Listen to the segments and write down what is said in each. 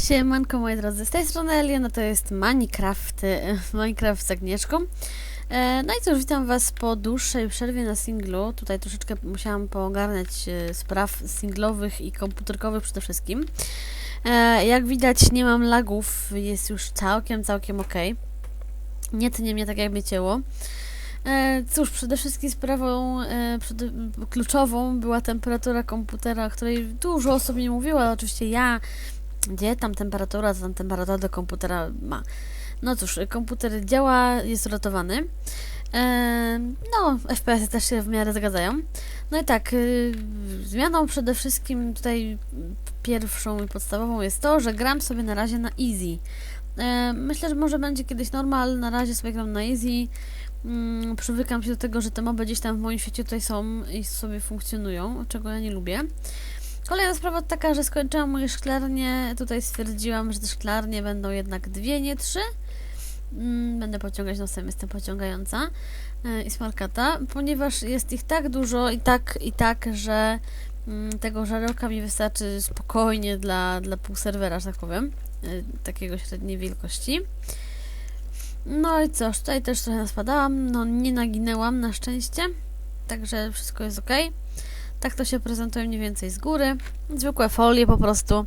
Siemanko moi drodzy, z tej strony Eliana, to jest Minecraft, e, Minecraft z Agnieszką. E, No i cóż, witam was po dłuższej przerwie na singlu. Tutaj troszeczkę musiałam poogarniać e, spraw singlowych i komputerkowych przede wszystkim. Jak widać nie mam lagów, jest już całkiem, całkiem ok. Nie tnie mnie tak jakby cięło. Cóż, przede wszystkim sprawą przede, kluczową była temperatura komputera, o której dużo osób mi mówiło, ale oczywiście ja gdzie tam temperatura, tam temperatura do komputera ma. No cóż, komputer działa, jest ratowany. No, FPS też się w miarę zgadzają. No i tak, y, zmianą przede wszystkim tutaj pierwszą i podstawową jest to, że gram sobie na razie na easy. Myślę, że może będzie kiedyś normal, na razie sobie gram na easy. Mm, przywykam się do tego, że te moby gdzieś tam w moim świecie tutaj są i sobie funkcjonują, czego ja nie lubię. Kolejna sprawa taka, że skończyłam moje szklarnie. Tutaj stwierdziłam, że te szklarnie będą jednak dwie, nie trzy. Mm, Będę pociągać nosem, jestem pociągająca. E, I smarkata, ponieważ jest ich tak dużo i tak, i tak, że mm, tego żarełka mi wystarczy spokojnie dla, dla pół serwera, że tak powiem. e, Takiego średniej wielkości. No i cóż, tutaj też trochę spadałam. No nie naginęłam na szczęście. Także wszystko jest ok. Tak to się prezentuje mniej więcej z góry. Zwykłe folie po prostu.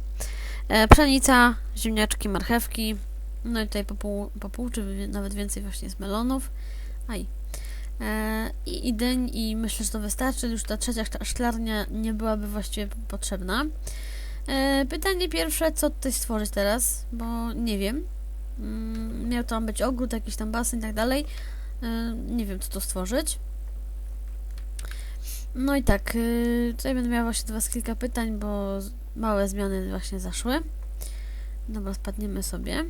E, pszenica, ziemniaczki, marchewki. No i tutaj po pół, po pół czy nawet więcej właśnie z melonów. Aj. E, I, I dyń i myślę, że to wystarczy. Już ta trzecia szklarnia nie byłaby właściwie potrzebna. E, pytanie pierwsze, co tutaj stworzyć teraz? Bo nie wiem. Mm, miał tam być ogród, jakiś tam basen i tak dalej. Nie wiem, co to stworzyć. No i tak, yy, tutaj będę miała właśnie do Was kilka pytań, bo małe zmiany właśnie zaszły. Dobra, spadniemy sobie.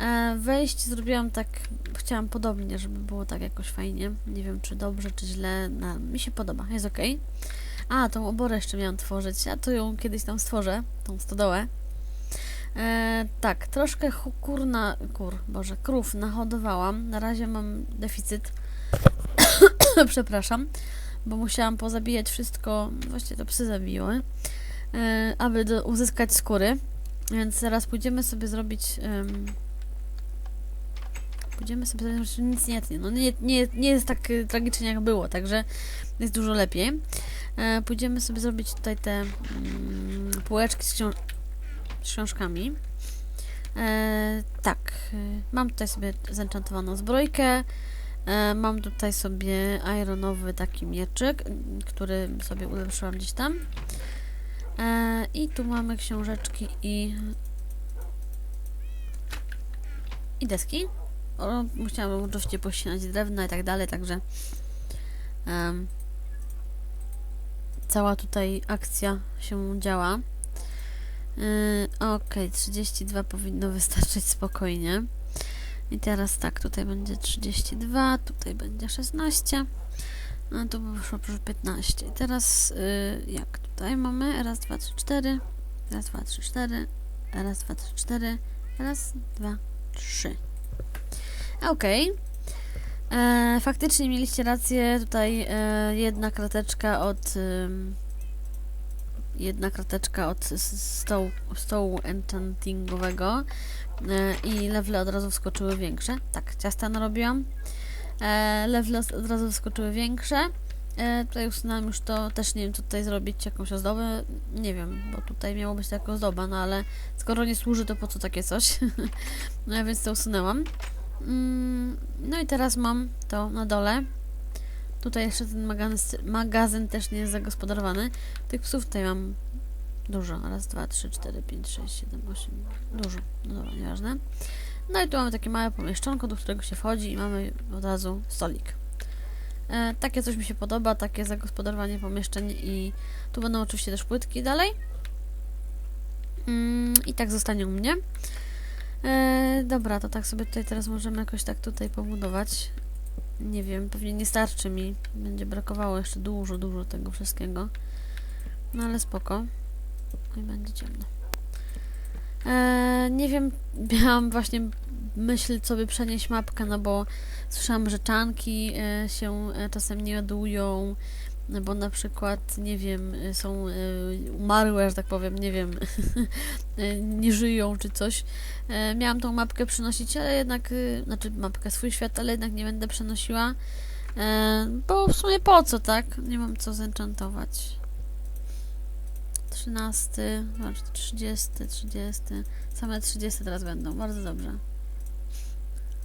E, wejść zrobiłam tak, chciałam podobnie, żeby było tak jakoś fajnie. Nie wiem, czy dobrze, czy źle. No, mi się podoba, jest ok. A, tą oborę jeszcze miałam tworzyć, a to ją kiedyś tam stworzę, tą stodołę. E, tak, troszkę kur na, kur, boże, krów nahodowałam. Na razie mam deficyt. Przepraszam bo musiałam pozabijać wszystko, właściwie to psy zabiły, e, aby do, uzyskać skóry. Więc zaraz pójdziemy sobie zrobić. em, pójdziemy sobie zrobić, nic nie tnie. No nie, nie, nie jest tak y, tragicznie jak było, także jest dużo lepiej. E, pójdziemy sobie zrobić tutaj te mm, półeczki z, książ- z książkami. E, tak, y, mam tutaj sobie zenchantowaną zbrojkę. E, Mam tutaj sobie ironowy taki mieczyk, który sobie ulepszyłam gdzieś tam. E, I tu mamy książeczki i i deski. O, musiałam oczywiście pościnać drewno i tak dalej, także em, cała tutaj akcja się działa. E, Okej, 32 powinno wystarczyć spokojnie. I teraz tak, tutaj będzie 32, tutaj będzie 16, a tu by wyszło już 15. I teraz y, jak tutaj mamy? Raz, dwa, trzy, cztery, raz, dwa, trzy, cztery, raz, dwa, trzy, cztery, raz, dwa, trzy. Okej. E, Faktycznie mieliście rację, tutaj e, jedna krateczka od jedna krateczka od stołu, stołu enchantingowego e, i levele od razu wskoczyły większe. Tak, ciasta narobiłam. E, levele os- od razu wskoczyły większe. E, tutaj usunęłam już to, też nie wiem co tutaj zrobić, jakąś ozdobę. Nie wiem, bo tutaj miało być to jako ozdoba, no ale skoro nie służy, to po co takie coś? no więc to usunęłam. Mm, no i teraz mam to na dole. Tutaj jeszcze ten magazyn, też nie jest zagospodarowany. Tych psów tutaj mam Dużo. Raz, dwa, trzy, cztery, pięć, sześć, siedem, osiem. Dużo. No dobra, nieważne. No i tu mamy takie małe pomieszczonko, do którego się wchodzi i mamy od razu stolik. E, takie coś mi się podoba, takie zagospodarowanie pomieszczeń i tu będą oczywiście też płytki dalej. Mm, I tak zostanie u mnie. E, dobra, to tak sobie tutaj teraz możemy jakoś tak tutaj pobudować. Nie wiem, pewnie nie starczy mi. Będzie brakowało jeszcze dużo, dużo tego wszystkiego. No ale spoko. No i będzie ciemno. Eee, nie wiem, miałam właśnie myśl, co by przenieść mapkę, no bo słyszałam, że czanki e, się e, czasem nie ładują, bo na przykład, nie wiem, są y, umarłe, że tak powiem, nie wiem, y, nie żyją czy coś. E, Miałam tą mapkę przynosić, ale jednak, znaczy mapkę swój świat, ale jednak nie będę przenosiła, e, bo w sumie po co, tak? Nie mam co zenchantować. 13, znaczy 30, 30, same 30 teraz będą, bardzo dobrze.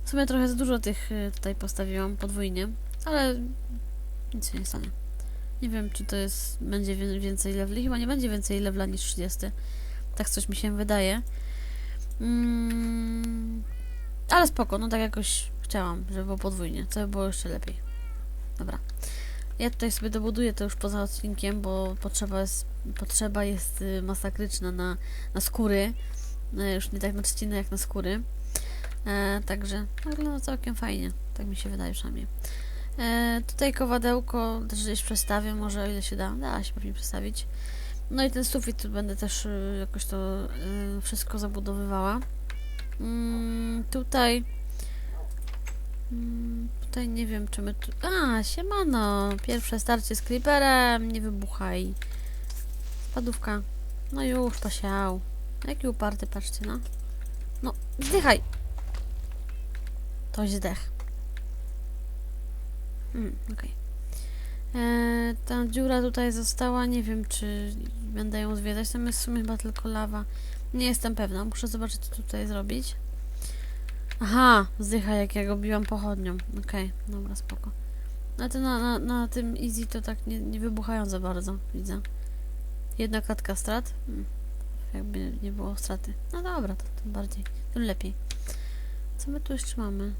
W sumie trochę za dużo tych tutaj postawiłam podwójnie, ale nic się nie stanie. Nie wiem, czy to jest, będzie więcej leveli. Chyba nie będzie więcej levela niż 30. Tak coś mi się wydaje. Mm, ale spoko, no tak jakoś chciałam, żeby było podwójnie, co by było jeszcze lepiej. Dobra. Ja tutaj sobie dobuduję to już poza odcinkiem, bo potrzeba jest, potrzeba jest y, masakryczna na, na skóry. E, już nie tak na trzcinę jak na skóry. E, także wygląda całkiem fajnie, tak mi się wydaje przynajmniej. E, tutaj kowadełko też gdzieś przestawię, może ile się da. Da się pewnie przestawić. No i ten sufit tu będę też y, jakoś to y, wszystko zabudowywała. Mm, tutaj mm, tutaj nie wiem czy my tu... A, siemano! Pierwsze starcie z creeperem, nie wybuchaj. Spadówka. No już, pasiał. Jaki uparty, patrzcie, no. No, zdychaj! Toś zdech. Mm, okej. Eee, Ta dziura tutaj została, nie wiem czy będę ją zwiedzać, tam jest w sumie chyba tylko lawa. Nie jestem pewna, muszę zobaczyć co tutaj zrobić. Aha, zdycha jak ja go biłam pochodnią. Okej, dobra, spoko. Na, tym- na, na, na tym easy to tak nie, nie wybuchają za bardzo, widzę. Jedna klatka strat. Hmm. Jakby nie było straty. No dobra, to tym bardziej, tym lepiej. Co my tu jeszcze mamy?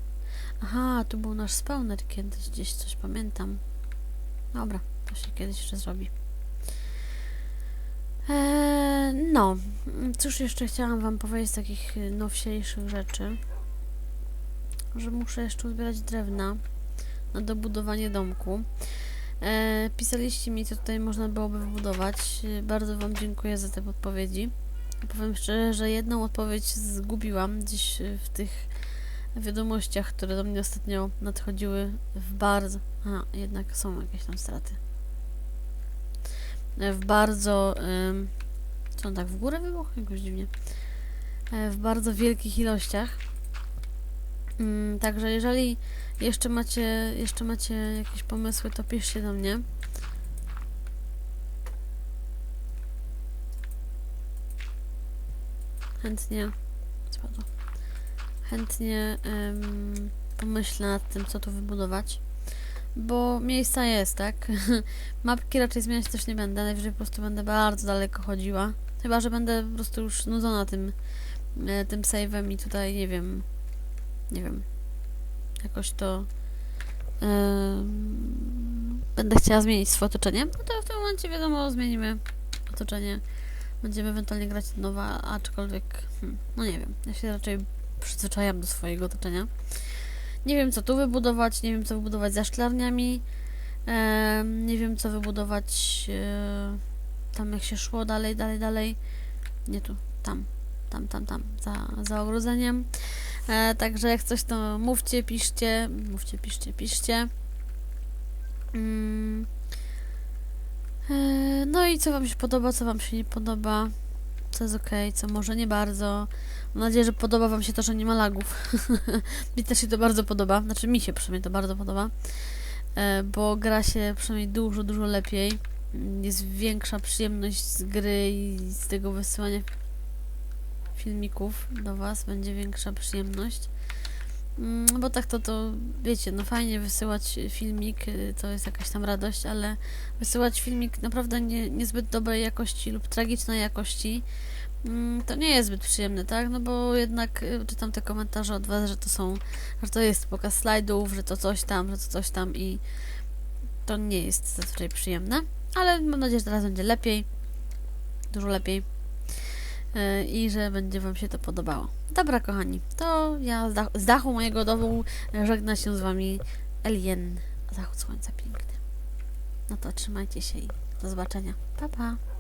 Aha, tu był nasz spawner kiedyś, gdzieś coś pamiętam. Dobra, to się kiedyś jeszcze zrobi. Eee, no, cóż jeszcze chciałam Wam powiedzieć z takich nowsiejszych rzeczy. Że muszę jeszcze uzbierać drewna na dobudowanie domku. Eee, pisaliście mi, co tutaj można byłoby wybudować. Bardzo Wam dziękuję za te podpowiedzi. Powiem szczerze, że jedną odpowiedź zgubiłam gdzieś w tych wiadomościach, które do mnie ostatnio nadchodziły w bardzo. A, jednak są jakieś tam straty. E, W bardzo. Co on tak w górę wybuchł? Jakoś dziwnie. E, W bardzo wielkich ilościach. Ym, Także jeżeli jeszcze macie, jeszcze macie jakieś pomysły, to piszcie do mnie. Chętnie. Spadło chętnie pomyślę nad tym, co tu wybudować. Bo miejsca jest, tak? Mapki raczej zmieniać też nie będę, najwyżej po prostu będę bardzo daleko chodziła. Chyba, że będę po prostu już nudzona tym, e, tym save'em i tutaj, nie wiem, nie wiem, jakoś to będę chciała zmienić swoje otoczenie, no to w tym momencie wiadomo, zmienimy otoczenie. Będziemy ewentualnie grać od nowa, aczkolwiek, hmm, no nie wiem, ja się raczej przyzwyczajam do swojego otoczenia. Nie wiem, co tu wybudować, nie wiem, co wybudować za szklarniami, em, nie wiem, co wybudować e, tam, jak się szło dalej, dalej, dalej. Nie tu, tam, tam, tam, tam, za, za ogrodzeniem. E, także jak coś, to mówcie, piszcie, mówcie, piszcie, piszcie. Mm. E, no i co Wam się podoba, co Wam się nie podoba, co jest ok, co może nie bardzo. Mam nadzieję, że podoba Wam się to, że nie ma lagów. mi też się to bardzo podoba. Znaczy, mi się przynajmniej to bardzo podoba. E, bo gra się przynajmniej dużo, dużo lepiej. Jest większa przyjemność z gry i z tego wysyłania filmików do Was. Będzie większa przyjemność. Mm, Bo tak to, to wiecie, no fajnie wysyłać filmik, y, to jest jakaś tam radość, ale wysyłać filmik naprawdę nie, niezbyt dobrej jakości lub tragicznej jakości, mm, to nie jest zbyt przyjemne, tak? No bo jednak y, czytam te komentarze od Was, że to są, że to jest pokaz slajdów, że to coś tam, że to coś tam i to nie jest zazwyczaj przyjemne, ale mam nadzieję, że teraz będzie lepiej, dużo lepiej i że będzie Wam się to podobało. Dobra, kochani, to ja z dachu, z dachu mojego domu żegna się z Wami Elien. Zachód słońca piękny. No to trzymajcie się i do zobaczenia. Pa, pa.